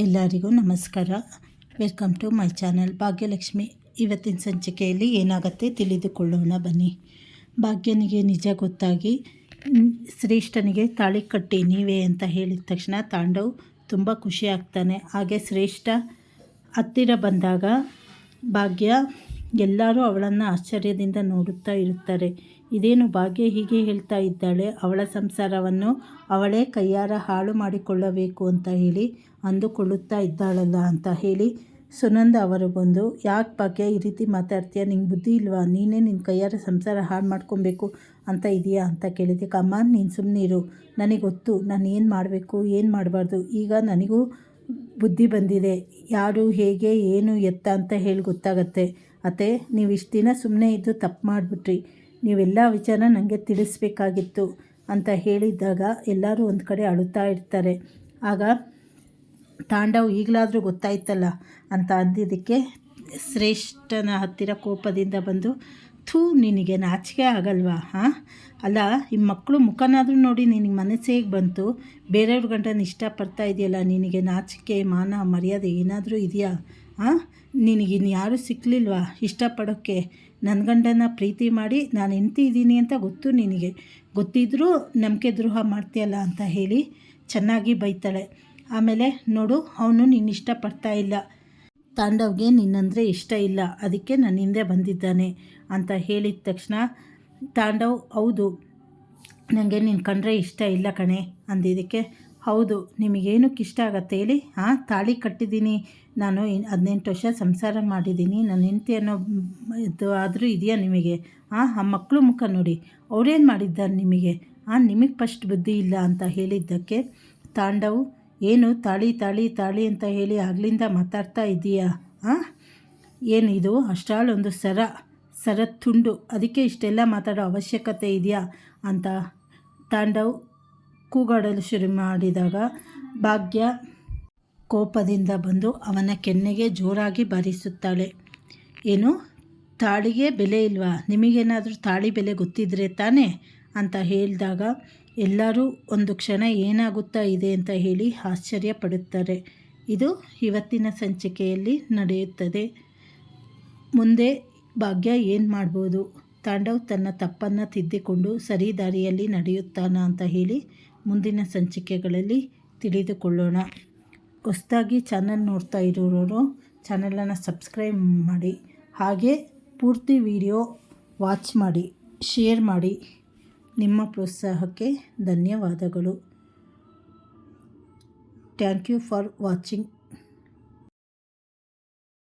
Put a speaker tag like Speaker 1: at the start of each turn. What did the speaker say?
Speaker 1: ಎಲ್ಲರಿಗೂ ನಮಸ್ಕಾರ. Welcome to my channel Bhagyalakshmi. ಇವತ್ತಿನ ಸಂಚಿಕೆಯಲ್ಲಿ ಏನಾಗುತ್ತೆ ತಿಳಿದುಕೊಳ್ಳೋಣ ಬನ್ನಿ. ಭಾಗ್ಯನಿಗೆ ನಿಜ ಗೊತ್ತಾಗಿ ಶ್ರೇಷ್ಠನಿಗೆ ತಾಳಿ ಕಟ್ಟಿ ನೀವೇ ಅಂತ ಹೇಳಿದ ತಕ್ಷಣ ತಾಂಡವ್ ತುಂಬ ಖುಷಿ ಆಗ್ತಾನೆ. ಹಾಗೆ ಶ್ರೇಷ್ಠ ಹತ್ತಿರ ಬಂದಾಗ ಭಾಗ್ಯ ಎಲ್ಲರೂ ಅವಳನ್ನು ಆಶ್ಚರ್ಯದಿಂದ ನೋಡುತ್ತಾ ಇರುತ್ತಾರೆ. ಇದೇನು ಭಾಗ್ಯ ಹೀಗೆ ಹೇಳ್ತಾ ಇದ್ದಾಳೆ? ಅವಳ ಸಂಸಾರವನ್ನು ಅವಳೇ ಕೈಯಾರ ಹಾಳು ಮಾಡಿಕೊಳ್ಳಬೇಕು ಅಂತ ಹೇಳಿ ಅಂದುಕೊಳ್ಳುತ್ತಾ ಇದ್ದಾಳಲ್ಲ ಅಂತ ಹೇಳಿ ಸುನಂದ ಅವರು ಬಂದು, ಯಾಕೆ ಭಾಗ್ಯ, ಈ ರೀತಿ ಮಾತಾಡ್ತೀಯ? ನಿಂಗೆ ಬುದ್ಧಿ ಇಲ್ವಾ? ನೀನೇ ನಿನ್ನ ಕೈಯಾರ ಸಂಸಾರ ಹಾಳು ಮಾಡ್ಕೊಬೇಕು ಅಂತ ಇದೆಯಾ ಅಂತ ಕೇಳಿದೆ. ಕಮ್ಮ, ನೀನು ಸುಮ್ಮನೆ ಇರು. ನನಗೆ ಗೊತ್ತು, ನಾನು ಏನು ಮಾಡಬೇಕು, ಏನು ಮಾಡಬಾರ್ದು. ಈಗ ನನಗೂ ಬುದ್ಧಿ ಬಂದಿದೆ. ಯಾರು ಹೇಗೆ, ಏನು ಎತ್ತ ಅಂತ ಹೇಳಿ ಗೊತ್ತಾಗತ್ತೆ. ಅತ್ತೆ, ನೀವು ಇಷ್ಟು ದಿನ ಸುಮ್ಮನೆ ಇದ್ದು ತಪ್ಪು ಮಾಡಿಬಿಟ್ರಿ. ನೀವೆಲ್ಲ ವಿಚಾರ ನನಗೆ ತಿಳಿಸ್ಬೇಕಾಗಿತ್ತು ಅಂತ ಹೇಳಿದ್ದಾಗ ಎಲ್ಲರೂ ಒಂದು ಕಡೆ ಅಳುತ್ತಾ ಇರ್ತಾರೆ. ಆಗ ತಾಂಡವ್ ಈಗಲಾದರೂ ಗೊತ್ತಾಯ್ತಲ್ಲ ಅಂತ ಅಂದಿದ್ದಕ್ಕೆ ಶ್ರೇಷ್ಠನ ಹತ್ತಿರ ಕೋಪದಿಂದ ಬಂದು, ಥೂ, ನಿನಗೆ ನಾಚಿಕೆ ಆಗಲ್ವಾ, ಹಾಂ? ಅಲ್ಲ ಈ ಮಕ್ಕಳು ಮುಖನಾದರೂ ನೋಡಿ ನಿನಗೆ ಮನಸ್ಸು ಹೇಗೆ ಬಂತು? ಬೇರೆಯವ್ರ ಗಂಟನ ಇಷ್ಟಪಡ್ತಾ ಇದೆಯಲ್ಲ, ನಿನಗೆ ನಾಚಿಕೆ, ಮಾನ, ಮರ್ಯಾದೆ ಏನಾದರೂ ಇದೆಯಾ? ಹಾಂ ನಿನಗೆ ಇನ್ನು ಯಾರೂ ಸಿಕ್ಕಲಿಲ್ವಾ ಇಷ್ಟಪಡೋಕ್ಕೆ ನನ್ನ ಗಂಡನ ಪ್ರೀತಿ ಮಾಡಿ ನಾನು ಹೆಂಡ್ತಿ ಇದ್ದೀನಿ ಅಂತ ಗೊತ್ತು ನಿನಗೆ. ಗೊತ್ತಿದ್ದರೂ ನಂಬಿಕೆ ದ್ರೋಹ ಮಾಡ್ತೀಯಲ್ಲ ಅಂತ ಹೇಳಿ ಚೆನ್ನಾಗಿ ಬೈತಾಳೆ. ಆಮೇಲೆ ನೋಡು, ಅವನು ನಿನ್ನ ಇಷ್ಟಪಡ್ತಾ ಇಲ್ಲ. ತಾಂಡವ್ಗೆ ನಿನ್ನಂದರೆ ಇಷ್ಟ ಇಲ್ಲ. ಅದಕ್ಕೆ ನನ್ನ ಹಿಂದೆ ಬಂದಿದ್ದಾನೆ ಅಂತ ಹೇಳಿದ ತಕ್ಷಣ ತಾಂಡವ್, ಹೌದು ನನಗೆ ನಿನ್ನ ಕಂಡ್ರೆ ಇಷ್ಟ ಇಲ್ಲ ಕಣೆ ಅಂದಿದ್ದಕ್ಕೆ ಹೌದು, ನಿಮಗೇನಕ್ಕೆ ಇಷ್ಟ ಆಗತ್ತೆ ಹೇಳಿ? ಹಾಂ ತಾಳಿ ಕಟ್ಟಿದ್ದೀನಿ. ನಾನು ಹದಿನೆಂಟು ವರ್ಷ ಸಂಸಾರ ಮಾಡಿದ್ದೀನಿ. ನನ್ನ ಹೆಂಡತಿ ಅನ್ನೋ ಇದು ಆದರೂ ಇದೆಯಾ ನಿಮಗೆ? ಹಾಂ ಆ ಮಕ್ಕಳು ಮುಖ ನೋಡಿ. ಅವ್ರೇನು ಮಾಡಿದ್ದಾರೆ ನಿಮಗೆ? ಹಾಂ ನಿಮಗೆ ಫಸ್ಟ್ ಬುದ್ಧಿ ಇಲ್ಲ ಅಂತ ಹೇಳಿದ್ದಕ್ಕೆ ತಾಂಡವು. ಏನು, ತಾಳಿ ತಾಳಿ ತಾಳಿ ಅಂತ ಹೇಳಿ ಆಗಲಿಂದ ಮಾತಾಡ್ತಾ ಇದೀಯಾ? ಹಾಂ ಏನಿದು ಅಷ್ಟಾಳೊಂದು ಸರ ಸರ ತುಂಡು ಅದಕ್ಕೆ ಇಷ್ಟೆಲ್ಲ ಮಾತಾಡೋ ಅವಶ್ಯಕತೆ ಇದೆಯಾ? ಅಂತ ತಾಂಡವ್ ಕೂಗಾಡಲು ಶುರು ಮಾಡಿದಾಗ ಭಾಗ್ಯ ಕೋಪದಿಂದ ಬಂದು ಅವನ ಕೆನ್ನೆಗೆ ಜೋರಾಗಿ ಬಾರಿಸುತ್ತಾಳೆ. ಏನು? ತಾಳಿಗೆ ಬೆಲೆ ಇಲ್ವಾ? ನಿಮಗೇನಾದರೂ ತಾಳಿ ಬೆಲೆ ಗೊತ್ತಿದ್ರೆ ತಾನೇ? ಅಂತ ಹೇಳಿದಾಗ ಎಲ್ಲರೂ ಒಂದು ಕ್ಷಣ ಏನಾಗುತ್ತಾ ಇದೆ ಅಂತ ಹೇಳಿ ಆಶ್ಚರ್ಯ ಪಡುತ್ತಾರೆ. ಇದು ಇವತ್ತಿನ ಸಂಚಿಕೆಯಲ್ಲಿ ನಡೆಯುತ್ತದೆ. ಮುಂದೆ ಭಾಗ್ಯ ಏನು ಮಾಡ್ಬೋದು? ತಾಂಡವ್ ತನ್ನ ತಪ್ಪನ್ನು ತಿದ್ದಿಕೊಂಡು ಸರಿ ದಾರಿಯಲ್ಲಿ ನಡೆಯುತ್ತಾನ ಅಂತ ಹೇಳಿ ಮುಂದಿನ ಸಂಚಿಕೆಗಳಲ್ಲಿ ತಿಳಿದುಕೊಳ್ಳೋಣ. ಹೊಸದಾಗಿ ಚಾನಲ್ ನೋಡ್ತಾ ಇರೋರು ಚಾನಲನ್ನು ಸಬ್ಸ್ಕ್ರೈಬ್ ಮಾಡಿ. ಹಾಗೆ ಪೂರ್ತಿ ವಿಡಿಯೋ ವಾಚ್ ಮಾಡಿ, ಶೇರ್ ಮಾಡಿ. ನಿಮ್ಮ ಪ್ರೋತ್ಸಾಹಕ್ಕೆ ಧನ್ಯವಾದಗಳು. Thank you for watching.